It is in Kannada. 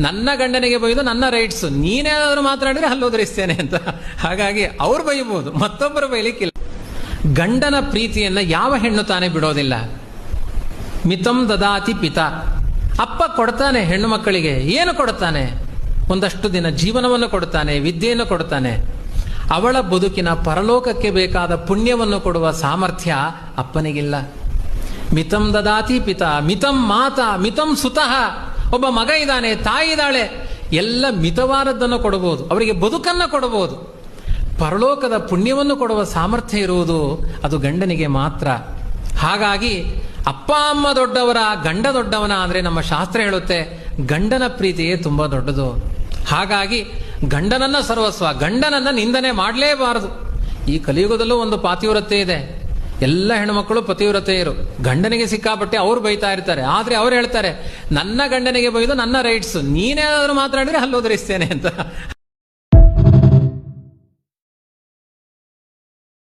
ನನ್ನ ಗಂಡನಿಗೆ ಬೈದು ನನ್ನ ರೈಟ್ಸ್ ನೀನೇನಾದ್ರೂ ಮಾತಾಡಿದ್ರೆ ಹಲ್ಲೋದರಿಸ್ತೇನೆ ಅಂತ. ಹಾಗಾಗಿ ಅವ್ರು ಬೈಬಹುದು ಮತ್ತೊಬ್ಬರು ಬೈಲಿಕ್ಕಿಲ್ಲ. ಗಂಡನ ಪ್ರೀತಿಯನ್ನ ಯಾವ ಹೆಣ್ಣು ತಾನೇ ಬಿಡೋದಿಲ್ಲ. ಮಿತಂ ದದಾತಿ ಪಿತ. ಅಪ್ಪ ಕೊಡ್ತಾನೆ ಹೆಣ್ಣು ಮಕ್ಕಳಿಗೆ, ಏನು ಕೊಡ್ತಾನೆ? ಒಂದಷ್ಟು ದಿನ ಜೀವನವನ್ನು ಕೊಡ್ತಾನೆ, ವಿದ್ಯೆಯನ್ನು ಕೊಡ್ತಾನೆ. ಅವಳ ಬದುಕಿನ ಪರಲೋಕಕ್ಕೆ ಬೇಕಾದ ಪುಣ್ಯವನ್ನು ಕೊಡುವ ಸಾಮರ್ಥ್ಯ ಅಪ್ಪನಿಗಿಲ್ಲ. ಮಿತಂ ದದಾತಿ ಪಿತ, ಮಿತಂ ಮಾತ, ಮಿತಂ ಸುತಃ. ಒಬ್ಬ ಮಗ ಇದ್ದಾನೆ, ತಾಯಿ ಇದ್ದಾಳೆ, ಎಲ್ಲ ಮಿತವಾದದ್ದನ್ನು ಕೊಡಬಹುದು. ಅವರಿಗೆ ಬದುಕನ್ನು ಕೊಡಬಹುದು. ಪರಲೋಕದ ಪುಣ್ಯವನ್ನು ಕೊಡುವ ಸಾಮರ್ಥ್ಯ ಇರುವುದು ಅದು ಗಂಡನಿಗೆ ಮಾತ್ರ. ಹಾಗಾಗಿ ಅಪ್ಪ, ಅಮ್ಮ ದೊಡ್ಡವರ, ಗಂಡ ದೊಡ್ಡವನ ಅಂದ್ರೆ ನಮ್ಮ ಶಾಸ್ತ್ರ ಹೇಳುತ್ತೆ, ಗಂಡನ ಪ್ರೀತಿಯೇ ತುಂಬಾ ದೊಡ್ಡದು. ಹಾಗಾಗಿ ಗಂಡನನ್ನ ಸರ್ವಸ್ವ, ಗಂಡನನ್ನ ನಿಂದನೆ ಮಾಡಲೇಬಾರದು. ಈ ಕಲಿಯುಗದಲ್ಲೂ ಒಂದು ಪಾತಿವ್ರತೆ ಇದೆ. ಎಲ್ಲ ಹೆಣ್ಮಕ್ಳು ಪತಿವ್ರತೆಯರು. ಗಂಡನಿಗೆ ಸಿಕ್ಕಾಪಟ್ಟೆ ಅವ್ರು ಬೈತಾ ಇರ್ತಾರೆ. ಆದ್ರೆ ಅವ್ರು ಹೇಳ್ತಾರೆ, ನನ್ನ ಗಂಡನಿಗೆ ಬೈದು ನನ್ನ ರೈಟ್ಸ್ ನೀನೇನಾದ್ರೂ ಮಾತಾಡಿದ್ರೆ ಅಲ್ಲೋದ್ರಿಸ್ತೇನೆ ಅಂತ.